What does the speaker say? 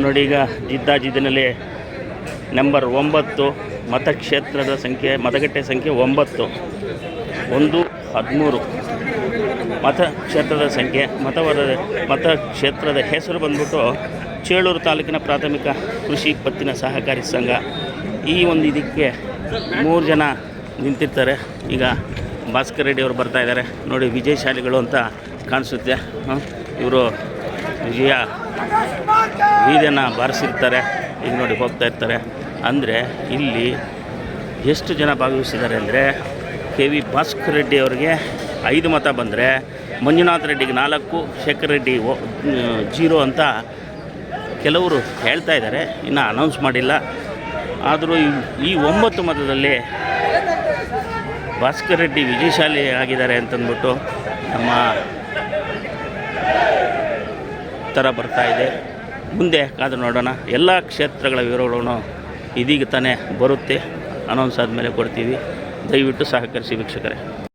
ನೋಡಿ ಈಗ ಜಿದ್ದಾಜಿದ್ದಿನಲ್ಲಿ ನಂಬರ್ ಒಂಬತ್ತು, ಮತಕ್ಷೇತ್ರದ ಸಂಖ್ಯೆ, ಮತಗಟ್ಟೆ ಸಂಖ್ಯೆ ಒಂಬತ್ತು, ಒಂದು, ಹದಿಮೂರು. ಮತಕ್ಷೇತ್ರದ ಸಂಖ್ಯೆ ಮತವರದ ಮತಕ್ಷೇತ್ರದ ಹೆಸರು ಬಂದ್ಬಿಟ್ಟು ಚೇಳೂರು ತಾಲೂಕಿನ ಪ್ರಾಥಮಿಕ ಕೃಷಿ ಪತ್ತಿನ ಸಹಕಾರಿ ಸಂಘ. ಈ ಒಂದು ಇದಕ್ಕೆ ಮೂರು ಜನ ನಿಂತಿರ್ತಾರೆ. ಈಗ ಭಾಸ್ಕರ್ ರೆಡ್ಡಿ ಅವರು ಬರ್ತಾ ಇದ್ದಾರೆ. ನೋಡಿ, ವಿಜಯಶಾಲಿಗಳು ಅಂತ ಕಾಣಿಸುತ್ತೆ. ಇವರು ವಿಜಯ ಬೀದಿಯನ್ನು ಬಾರಿಸಿರ್ತಾರೆ. ಈಗ ನೋಡಿ ಹೋಗ್ತಾ ಇರ್ತಾರೆ. ಅಂದರೆ ಇಲ್ಲಿ ಎಷ್ಟು ಜನ ಭಾಗವಹಿಸಿದ್ದಾರೆ ಅಂದರೆ ಕೆ ವಿ ಭಾಸ್ಕರ್ ರೆಡ್ಡಿ ಅವರಿಗೆ ಐದು ಮತ ಬಂದರೆ ಮಂಜುನಾಥ್ ರೆಡ್ಡಿಗೆ ನಾಲ್ಕು, ಶೇಖರ್ ರೆಡ್ಡಿ ಜೀರೋ ಅಂತ ಕೆಲವರು ಹೇಳ್ತಾ ಇದ್ದಾರೆ. ಇನ್ನು ಅನೌನ್ಸ್ ಮಾಡಿಲ್ಲ. ಆದರೂ ಈ- ಈ ಒಂಬತ್ತು ಮತದಲ್ಲಿ ಭಾಸ್ಕರ್ ರೆಡ್ಡಿ ವಿಜಯಶಾಲಿ ಆಗಿದ್ದಾರೆ ಅಂತಂದ್ಬಿಟ್ಟು ನಮ್ಮ ಥರ ಬರ್ತಾ ಇದೆ. ಮುಂದೆ ಕಾದು ನೋಡೋಣ. ಎಲ್ಲ ಕ್ಷೇತ್ರಗಳ ವಿವರಗಳನ್ನು ಇದೀಗ ತಾನೇ ಬರುತ್ತೆ. ಅನೌನ್ಸ್ ಆದಮೇಲೆ ಕೊಡ್ತೀವಿ. ದಯವಿಟ್ಟು ಸಹಕರಿಸಿ ವೀಕ್ಷಕರೇ.